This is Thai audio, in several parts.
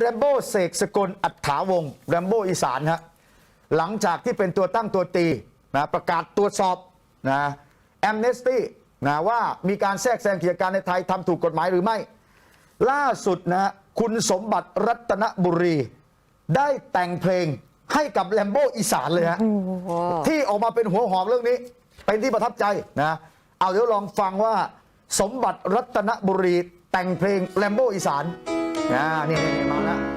แรมโบ้เสกสกลอัฏฐาวงศ์แรมโบ้อีสานฮะหลังจากที่เป็นตัวตั้งตัวตีนะประกาศตรวจสอบนะแอมเนสตี้นะว่ามีการแทรกแซงกิจการในไทยทำถูกกฎหมายหรือไม่ ล่าสุดนะฮะคุณสมบัติรัตนบุรี ได้แต่งเพลงให้กับแรมโบ้อีสานเลยฮะที่ออกมาเป็นหัวหอมเรื่องนี้ เป็นที่ประทับใจนะเอาเดี๋ยวลองฟังว่าสมบัติรัตนบุรีแต่งเพลงแรมโบ้อีสาน นะนี่นี่มา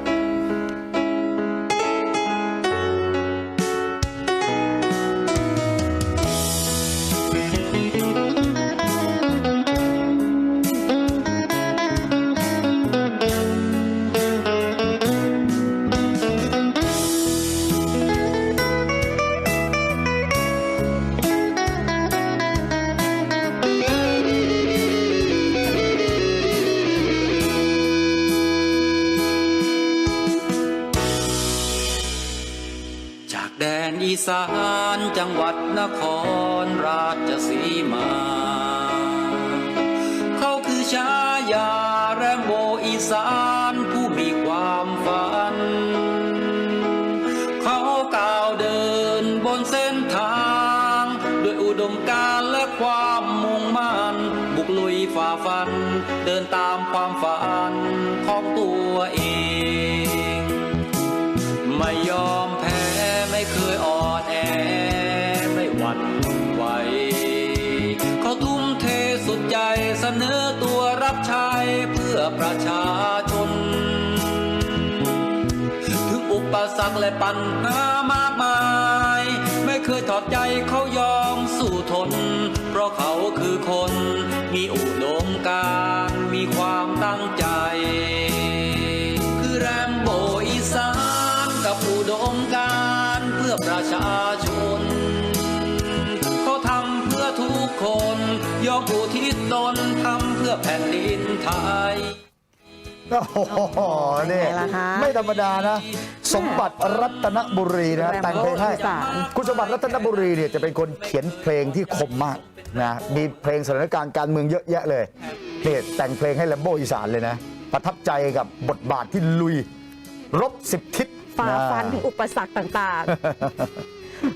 แดนอีสานจังหวัดนครราชสีมา เขาคือชายาแรมโบอีสานผู้มีความฝัน เขาก้าวเดินบนเส้นทางด้วยอุดมการและความมุ่งมั่นบุกลุยฝ่าฟัน เดินตามความฝันของตัวเอง นอตัวรับใช้เพื่อประชาชน ถึงอุปสรรคและปัญหามากมาย ไม่เคยถอดใจเขายอมสู้ทน เพราะเขาคือคน มีอุดมการมีความตั้งใจ คือแรมโบอีสานกับอุดมการเพื่อประชาชนเขาทำเพื่อทุกคนยอมอุทิศตน พื่อแผ่นดินไทย โอ้โหนี่เป็นไงล่ะคะไม่ธรรมดานะ สมบัติรัตนบุรีนะแรมโบ้แต่งเพลงให้อีสาน คุณสมบัติรัตนบุรีเนี่ยจะเป็นคนเขียนเพลงที่คมมากนะมีเพลงสถานการณ์การเมืองเยอะแยะเลยนี่แต่งเพลงให้แรมโบ้อีสานเลยนะ ประทับใจกับบทบาทที่ลุย รบสิบทิศฝ่านะฟันถึงอุปสรรคต่างๆ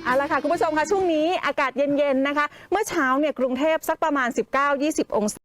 เอาละค่ะ คุณผู้ชมคะช่วงนี้อากาศเย็น ๆ นะคะ เมื่อเช้าเนี่ยกรุงเทพสักประมาณ 19-20 องศา